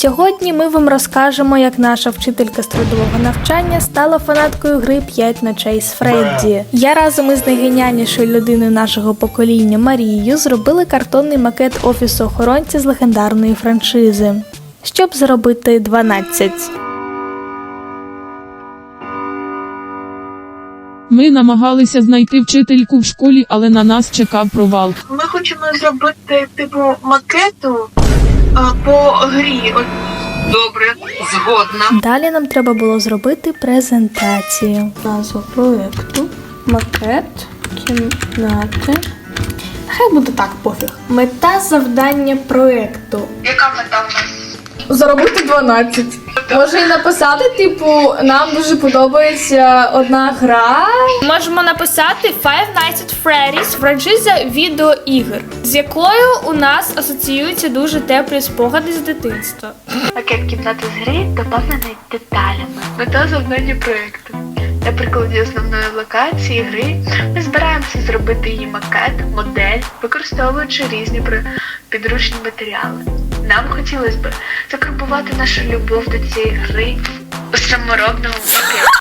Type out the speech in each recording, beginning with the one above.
Сьогодні ми вам розкажемо, як наша вчителька з трудового навчання стала фанаткою гри «5 ночей з Фредді. Я разом із найгеніальнішою людиною нашого покоління Марією зробили картонний макет офісу охоронця з легендарної франшизи, щоб заробити 12. Ми намагалися знайти вчительку в школі, але на нас чекав провал. Ми хочемо зробити типу макету по грі. Добре, згодна. Далі нам треба було зробити презентацію. Назва проєкту, макет, кімнати. Хай буде так, пофіг. Мета завдання проєкту. яка мета в нас? Заробити 12. Може і написати, типу, нам дуже подобається одна гра. Можемо написати Five Nights at Freddy's франшиза відеоігр, з якою у нас асоціюються дуже теплі спогади з дитинства. Макет кімнати з гри доповнений деталями. Мета завдання проєкту. На прикладі основної локації гри ми збираємося зробити її макет, модель, використовуючи різні підручні матеріали. Нам хотілося б закарбувати нашу любов до цієї гри у саморобному макеті.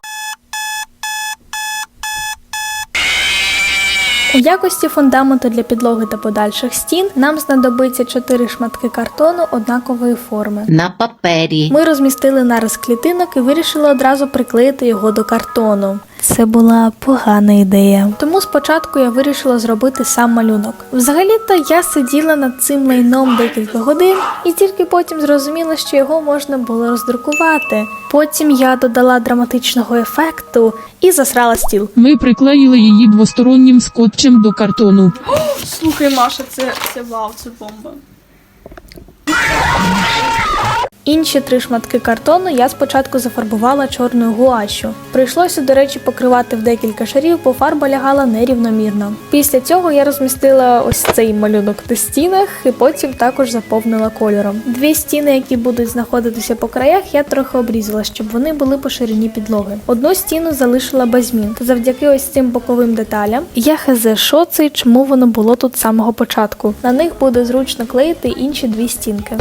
У якості фундаменту для підлоги та подальших стін нам знадобиться 4 шматки картону однакової форми. на папері. Ми розмістили нараз клітинок і вирішили одразу приклеїти його до картону. Це була погана ідея. Тому спочатку я вирішила зробити сам малюнок. Взагалі-то я сиділа над цим лайном декілька годин і тільки потім зрозуміла, що його можна було роздрукувати. Потім я додала драматичного ефекту і засрала стіл. Ми приклеїли її двостороннім скотчем до картону. Слухай, Маша, це, це вау, це бомба. Інші три шматки картону я спочатку зафарбувала чорною гуашю. Прийшлося, до речі, покривати в декілька шарів, бо фарба лягала нерівномірно. Після цього я розмістила ось цей малюнок на стінах і потім також заповнила кольором. Дві стіни, які будуть знаходитися по краях, я трохи обрізала, щоб вони були по ширині підлоги. Одну стіну залишила без змін. Завдяки ось цим боковим деталям я хз, що це чому воно було тут з самого початку. На них буде зручно клеїти інші дві стінки.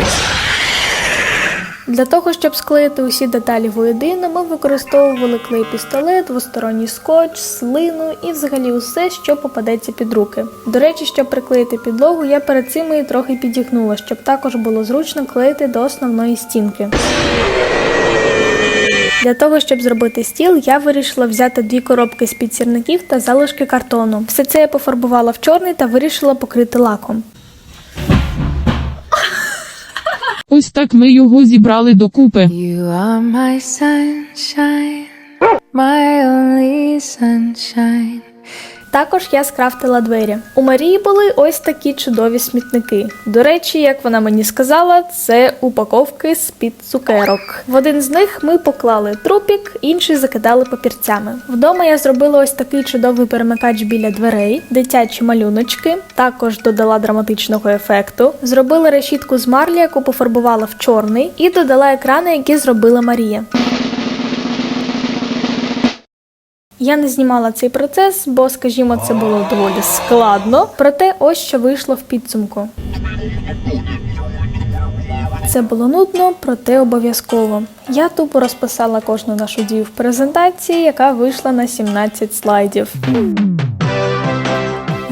Для того, щоб склеїти усі деталі воєдино, ми використовували клей-пістолет, двосторонній скотч, слину і взагалі усе, що попадеться під руки. До речі, щоб приклеїти підлогу, я перед цим її трохи підігнула, щоб також було зручно клеїти до основної стінки. Для того, щоб зробити стіл, я вирішила взяти дві коробки з-під сірників та залишки картону. Все це я пофарбувала в чорний та вирішила покрити лаком. Ось так ми його зібрали докупи. You are my sunshine, my only sunshine. Також я скрафтила двері. У Марії були ось такі чудові смітники. До речі, як вона мені сказала, це упаковки з-під цукерок. В один з них ми поклали трупік, інший закидали папірцями. Вдома я зробила ось такий чудовий перемикач біля дверей, дитячі малюночки, також додала драматичного ефекту, зробила решітку з марлі, яку пофарбувала в чорний, і додала екрани, які зробила Марія. Я не знімала цей процес, бо, скажімо, це було доволі складно. Проте ось що вийшло в підсумку. Це було нудно, проте обов'язково. Я тупо розписала кожну нашу дію в презентації, яка вийшла на 17 слайдів.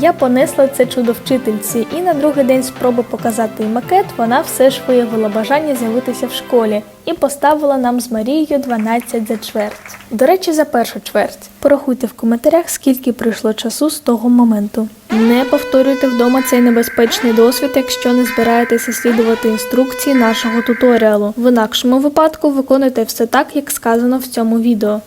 Я понесла це чудо вчительці, і на другий день спроби показати їй макет вона все ж виявила бажання з'явитися в школі і поставила нам з Марією 12 за чверть. До речі, за першу чверть. Порахуйте в коментарях, скільки пройшло часу з того моменту. Не повторюйте вдома цей небезпечний досвід, якщо не збираєтеся слідувати інструкції нашого туторіалу. В інакшому випадку виконуйте все так, як сказано в цьому відео.